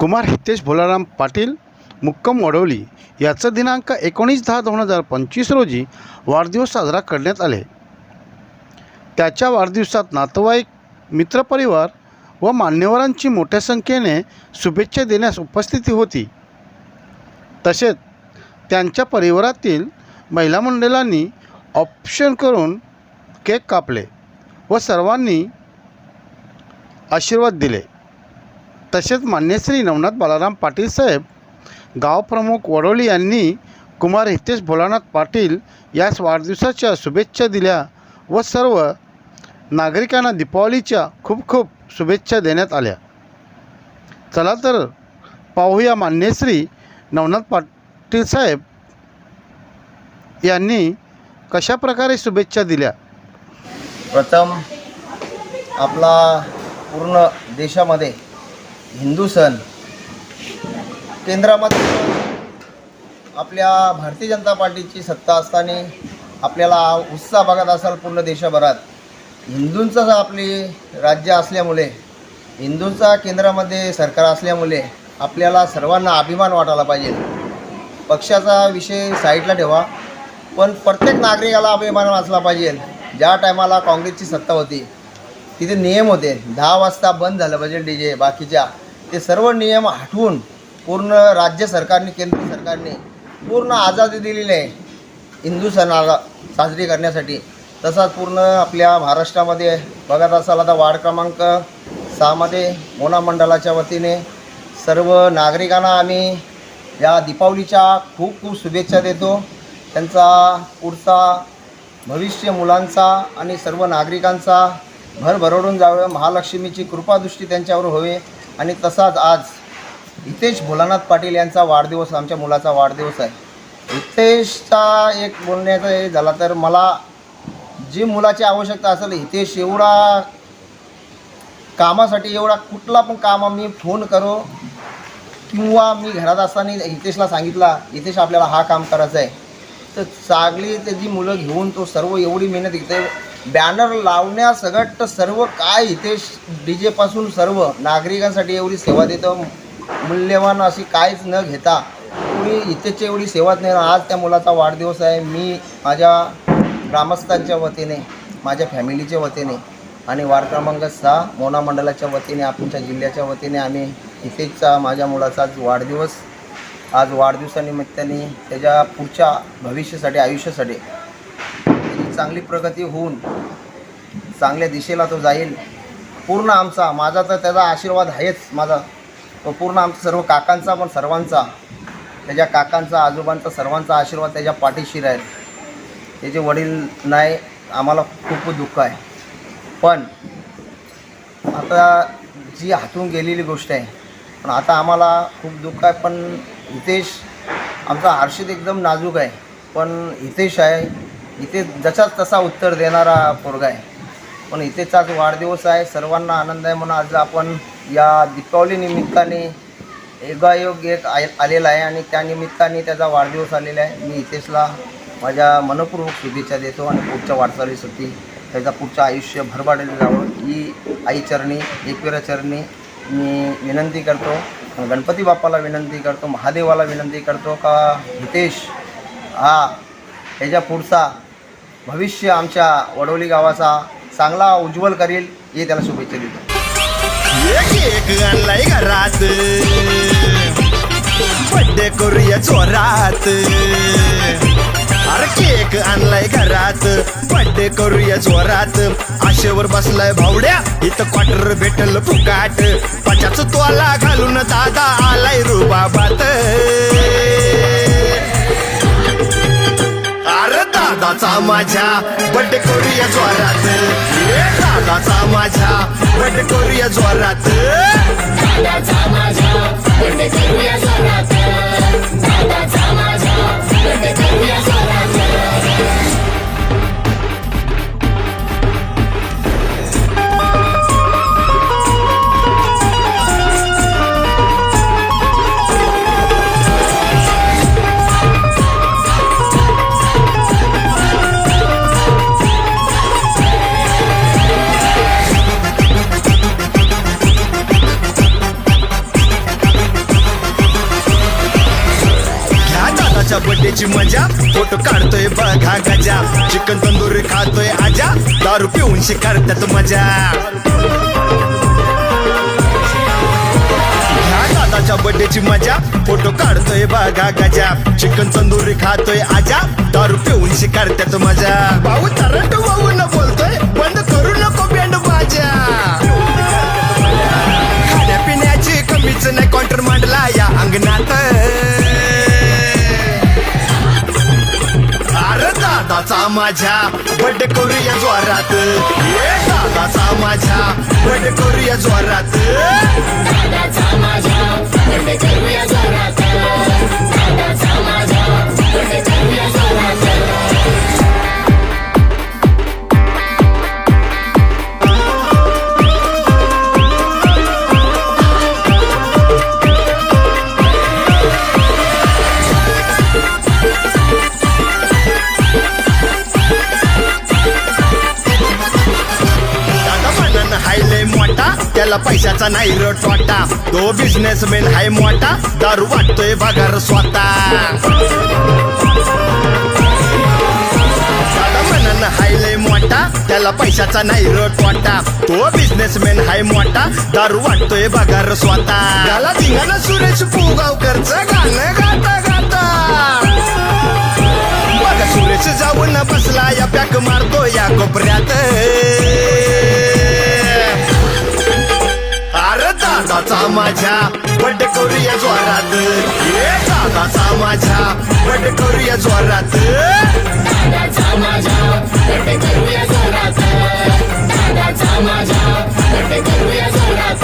कुमार हितेश भोलाराम पाटील मुक्कम वडवली याचं दिनांक एकोणीस दहा दोन हजार पंचवीस रोजी वाढदिवस साजरा करण्यात आले. त्याच्या वाढदिवसात नातेवाईक मित्रपरिवार व मान्यवरांची मोठ्या संख्येने शुभेच्छा देण्यास उपस्थिती होती. तसेच त्यांच्या परिवारातील महिला मंडळांनी ऑप्शन करून केक कापले व सर्वांनी आशीर्वाद दिले. तसेच मान्यश्री नवनाथ बालाराम पाटील साहेब गावप्रमुख वडोली यांनी कुमार हितेश भोलानाथ पाटील यास वाढदिवसाच्या शुभेच्छा दिल्या व सर्व नागरिकांना दीपावलीच्या खूप खूप शुभेच्छा देण्यात आल्या. चला तर पाहूया मान्यश्री नवनाथ पाटील साहेब यांनी कशा प्रकारे शुभेच्छा दिल्या? प्रथम आपला पूर्ण देशामध्ये हिंदू सण. केंद्रामध्ये आपल्या भारतीय जनता पार्टीची सत्ता असताना आपल्याला उत्साह बघत असाल पूर्ण देशभरात. हिंदूंचं आपली राज्य असल्यामुळे हिंदूंचा केंद्रामध्ये सरकार असल्यामुळे आपल्याला सर्वांना अभिमान वाटायला पाहिजे. पक्षाचा विषय साईडला ठेवा पण प्रत्येक नागरिकाला अभिमान वाचला पाहिजे. ज्या टायमाला काँग्रेसची सत्ता होती तिथे नियम होते. दहा वाजता बंद झालं पाहिजे डी जे बाकीच्या. ते सर्व नियम हटवून पूर्ण राज्य सरकारने केंद्र सरकारने पूर्ण आझादी दिलेली आहे. हिंदू सणाला साजरी करण्यासाठी. तसाच पूर्ण आपल्या महाराष्ट्रामध्ये बघत असाल आता वार्ड क्रमांक सहामध्ये मोना मंडळाच्या वतीने सर्व नागरिकांना आम्ही या दीपावलीच्या खूप खूप शुभेच्छा देतो. त्यांचा पुढचा भविष्य मुलांचा आणि सर्व नागरिकांचा भरभरडून जावं. महालक्ष्मीची कृपादृष्टी त्यांच्यावर होवे आणि तसाच आज हितेश भोलानाथ पाटील यांचा वाढदिवस आमच्या मुलाचा वाढदिवस आहे. हितेशचा एक बोलण्याचा हे झाला तर मला जी मुलाची आवश्यकता असेल हितेश एवढा कामासाठी एवढा कुठला पण काम मी फोन करो किंवा मी घरात असताना हितेशला सांगितला हितेश आपल्याला हा काम करायचं आहे तर चांगली त्याची मुलं घेऊन तो सर्व एवढी मेहनत घेते बॅनर लावण्यासगट सर्व काय इथे डी जेपासून सर्व नागरिकांसाठी एवढी सेवा देतो? मूल्यवान अशी काहीच न घेता कोणी इथेची एवढी सेवाच नाही. आज त्या मुलाचा वाढदिवस आहे. मी माझ्या ग्रामस्थांच्या वतीने माझ्या फॅमिलीच्या वतीने आणि वार्ड क्रमांक सहा मोना मंडळाच्या वतीने आमच्या जिल्ह्याच्या वतीने आम्ही इथेचा माझ्या मुलाचा आज वाढदिवस आज वाढदिवसानिमित्ताने त्याच्या पुढच्या भविष्यासाठी आयुष्यासाठी चांगली प्रगती होऊन चांगल्या दिशेला तो जाईल. पूर्ण आमचा माझा तर त्याचा आशीर्वाद आहेच माझा. तो पूर्ण आमचा सर्व काकांचा पण सर्वांचा. त्याच्या काकांचा आजोबांचा सर्वांचा आशीर्वाद त्याच्या पाठीशी राहील. त्याचे वडील नाही आम्हाला खूप दुःख आहे. पण आता जी हातून गेलेली गोष्ट आहे पण आता आम्हाला खूप दुःख आहे. पण हितेश आमचा हर्षित एकदम नाजूक आहे. पण हितेश आहे इथे जसाच तसा उत्तर देणारा पोरगा आहे. पण इथेचाच वाढदिवस आहे. सर्वांना आनंद आहे म्हणून आज आपण या दीपावली निमित्ताने योगायोग एक आय आलेला आहे आणि त्या निमित्ताने त्याचा वाढदिवस आलेला आहे. मी इथेचला माझ्या मनपूर्वक शुभेच्छा देतो आणि पुढच्या वाटचालीसाठी त्याचा पुढचं आयुष्य भरभाडलं जावं. ही आईचरणी एकविराचरणी मी विनंती करतो. गणपती बाप्पाला विनंती करतो. महादेवाला विनंती करतो का हितेश हा ह्याच्या पुढचा भविष्य आमच्या वडोली गावाचा चांगला उज्ज्वल करेल हे त्याला शुभेच्छा देतो. एक घरात. बड्डे करूया चोरात अरे केक आणलाय घरात. बड्डे करूया जोरात. आशेवर बसलाय भावड्या इथं क्वार्टर भेटल फुकाट. पचाच तोला घालून दादा आलाय रुबाबात. दादाचा माझ्या. बड्डे करूया जोरात. दादाचा माझ्या. बड्डे करूया जोरात. दादाचा माझ्या. बर्थडे करूया दादाच्या बड्डेची मजा. फोटो काढतोय बघा गजा. चिकन तंदुरी खातोय आजा. दारू पिऊन शिकारतात मजा. ह्या दादाच्या मजा. फोटो काढतोय बघा गजा. चिकन तंदुरी खातोय आजा. दारू पिऊन शिकारतात मजा. भाऊ तरंट वाहून बोलतोय. बंद करू नको बँड बाजा. माझ्या बड्डे करूया जोरात. दादाचा माझ्या बड्डे करूया जोरात. दादाचा माझ्या बर्थडे करूया जोरात. त्याला पैशाचा नाही र टोटा तो बिझनेसमॅन हाय मोठा. दारू वाटतोय बघार स्वतः. हायले मोठा. त्याला पैशाचा नाही रट वाटा. तो बिझनेसमॅन हाय मोठा. दारू वाटतोय बघार स्वतः. त्याला धिंगाणा सुरेश पुगावकरचं गाणं गाता गाता. बघा सुरेश जाऊन बसला या पॅक मारतो या कोपऱ्यात. माझ्या बड्डे करूया जोरात. ए दादाचा माझ्या बड्डे करूया जोरात. दादाचा माझ्या बर्थडे करूया जोरात दादाचा माझ्या